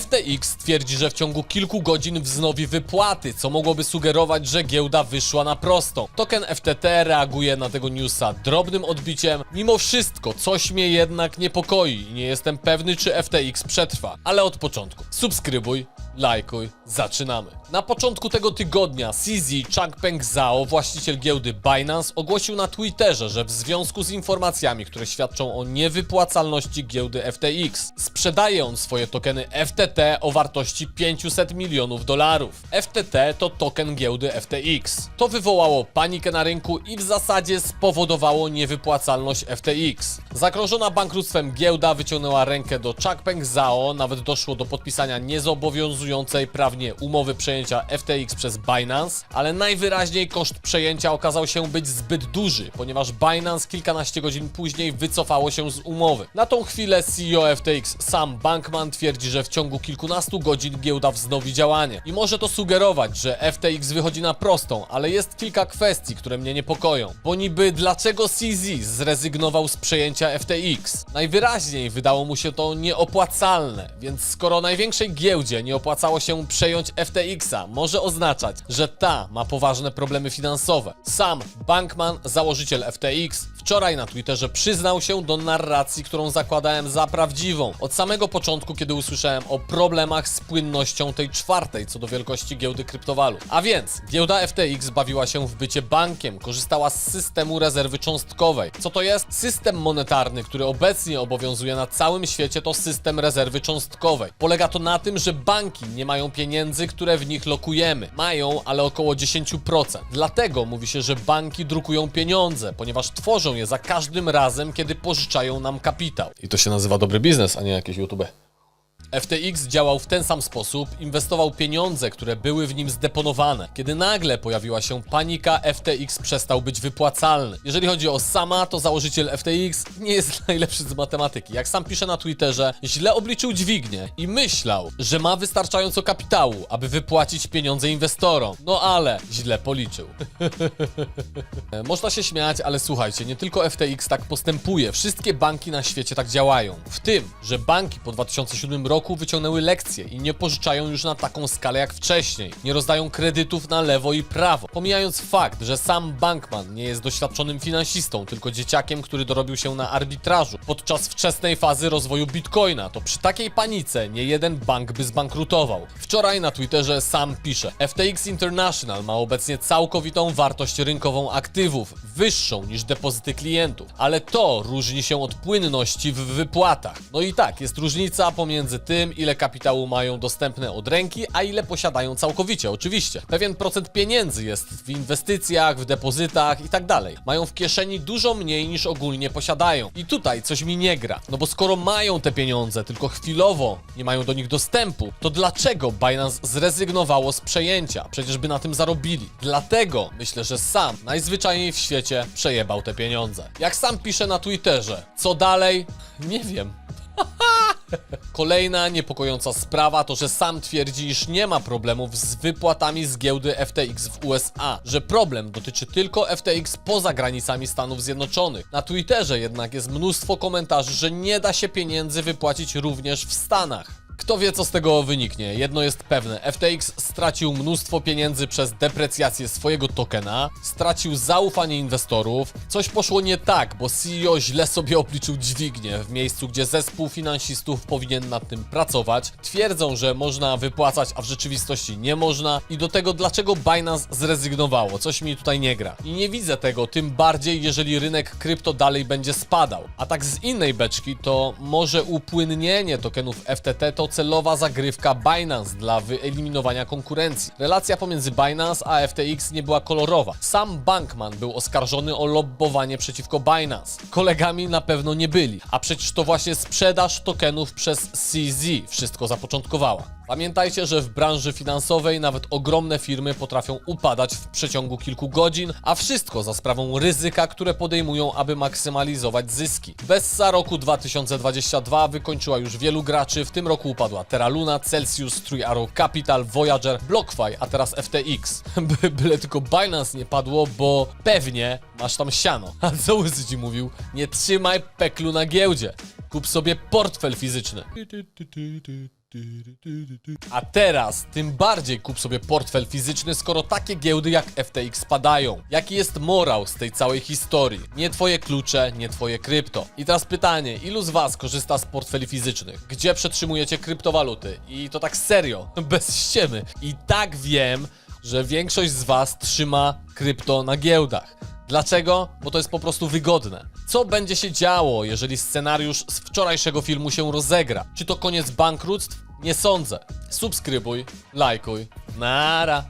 FTX twierdzi, że w ciągu kilku godzin wznowi wypłaty, co mogłoby sugerować, że giełda wyszła na prostą. Token FTT reaguje na tego newsa drobnym odbiciem. Mimo wszystko, coś mnie jednak niepokoi i nie jestem pewny, czy FTX przetrwa. Ale od początku. Subskrybuj, lajkuj, zaczynamy. Na początku tego tygodnia CZ Changpeng Zhao, właściciel giełdy Binance, ogłosił na Twitterze, że w związku z informacjami, które świadczą o niewypłacalności giełdy FTX, sprzedaje on swoje tokeny FTT o wartości 500 milionów dolarów. FTT to token giełdy FTX. To wywołało panikę na rynku i w zasadzie spowodowało niewypłacalność FTX. Zagrożona bankructwem giełda wyciągnęła rękę do Changpeng Zhao, nawet doszło do podpisania niezobowiązującej prawnie umowy przejęcia FTX przez Binance, ale najwyraźniej koszt przejęcia okazał się być zbyt duży, ponieważ Binance kilkanaście godzin później wycofało się z umowy. Na tą chwilę CEO FTX Sam Bankman twierdzi, że w ciągu kilkunastu godzin giełda wznowi działanie. I może to sugerować, że FTX wychodzi na prostą, ale jest kilka kwestii, które mnie niepokoją. Bo niby dlaczego CZ zrezygnował z przejęcia FTX? Najwyraźniej wydało mu się to nieopłacalne, więc skoro największej giełdzie nie opłacało się przejąć FTX-a, może oznaczać, że ta ma poważne problemy finansowe. Sam Bankman, założyciel FTX, wczoraj na Twitterze przyznał się do narracji, którą zakładałem za prawdziwą. Od samego początku, kiedy usłyszałem o problemach z płynnością tej czwartej co do wielkości giełdy kryptowalut. A więc, giełda FTX bawiła się w bycie bankiem, korzystała z systemu rezerwy cząstkowej. Co to jest? System monetarny, który obecnie obowiązuje na całym świecie, to system rezerwy cząstkowej. Polega to na tym, że banki nie mają pieniędzy, które w nich lokujemy. Mają, ale około 10%. Dlatego mówi się, że banki drukują pieniądze, ponieważ tworzą je za każdym razem, kiedy pożyczają nam kapitał. I to się nazywa dobry biznes, a nie jakieś YouTube. FTX działał w ten sam sposób, inwestował pieniądze, które były w nim zdeponowane. Kiedy nagle pojawiła się panika, FTX przestał być wypłacalny. Jeżeli chodzi o sama, to założyciel FTX nie jest najlepszy z matematyki. Jak sam pisze na Twitterze, źle obliczył dźwignię i myślał, że ma wystarczająco kapitału, aby wypłacić pieniądze inwestorom. No ale źle policzył. Można się śmiać, ale słuchajcie, nie tylko FTX tak postępuje. Wszystkie banki na świecie tak działają. W tym, że banki po 2007 roku wyciągnęły lekcje i nie pożyczają już na taką skalę jak wcześniej. Nie rozdają kredytów na lewo i prawo. Pomijając fakt, że sam Bankman nie jest doświadczonym finansistą, tylko dzieciakiem, który dorobił się na arbitrażu podczas wczesnej fazy rozwoju Bitcoina, to przy takiej panice nie jeden bank by zbankrutował. Wczoraj na Twitterze sam pisze: FTX International ma obecnie całkowitą wartość rynkową aktywów, wyższą niż depozyty klientów, ale to różni się od płynności w wypłatach. No i tak, jest różnica pomiędzy tym, ile kapitału mają dostępne od ręki, a ile posiadają całkowicie, oczywiście. Pewien procent pieniędzy jest w inwestycjach, w depozytach i tak dalej. Mają w kieszeni dużo mniej niż ogólnie posiadają. I tutaj coś mi nie gra. No bo skoro mają te pieniądze, tylko chwilowo nie mają do nich dostępu, to dlaczego Binance zrezygnowało z przejęcia? Przecież by na tym zarobili. Dlatego myślę, że sam najzwyczajniej w świecie przejebał te pieniądze. Jak sam pisze na Twitterze, co dalej? Nie wiem. Kolejna niepokojąca sprawa to, że sam twierdzi, iż nie ma problemów z wypłatami z giełdy FTX w USA, że problem dotyczy tylko FTX poza granicami Stanów Zjednoczonych. Na Twitterze jednak jest mnóstwo komentarzy, że nie da się pieniędzy wypłacić również w Stanach. Kto wie, co z tego wyniknie? Jedno jest pewne: FTX stracił mnóstwo pieniędzy przez deprecjację swojego tokena, stracił zaufanie inwestorów, coś poszło nie tak, bo CEO źle sobie obliczył dźwignię w miejscu, gdzie zespół finansistów powinien nad tym pracować. Twierdzą, że można wypłacać, a w rzeczywistości nie można. I do tego, dlaczego Binance zrezygnowało? Coś mi tutaj nie gra. I nie widzę tego, tym bardziej, jeżeli rynek krypto dalej będzie spadał. A tak z innej beczki, to może upłynnienie tokenów FTT to celowa zagrywka Binance dla wyeliminowania konkurencji. Relacja pomiędzy Binance a FTX nie była kolorowa. Sam Bankman był oskarżony o lobbowanie przeciwko Binance. Kolegami na pewno nie byli, a przecież to właśnie sprzedaż tokenów przez CZ wszystko zapoczątkowała. Pamiętajcie, że w branży finansowej nawet ogromne firmy potrafią upadać w przeciągu kilku godzin, a wszystko za sprawą ryzyka, które podejmują, aby maksymalizować zyski. Bessa roku 2022 wykończyła już wielu graczy, w tym roku upadła Terra Luna, Celsius, Three Arrow Capital, Voyager, BlockFi, a teraz FTX. By- Byle tylko Binance nie padło, bo pewnie masz tam siano. A co ci mówił? Nie trzymaj peklu na giełdzie. Kup sobie portfel fizyczny. A teraz tym bardziej kup sobie portfel fizyczny, skoro takie giełdy jak FTX spadają. Jaki jest morał z tej całej historii? Nie twoje klucze, nie twoje krypto. I teraz pytanie, ilu z was korzysta z portfeli fizycznych? Gdzie przetrzymujecie kryptowaluty? I to tak serio, bez ściemy. I tak wiem, że większość z was trzyma krypto na giełdach. Dlaczego? Bo to jest po prostu wygodne. Co będzie się działo, jeżeli scenariusz z wczorajszego filmu się rozegra? Czy to koniec bankructw? Nie sądzę. Subskrybuj, lajkuj. Nara.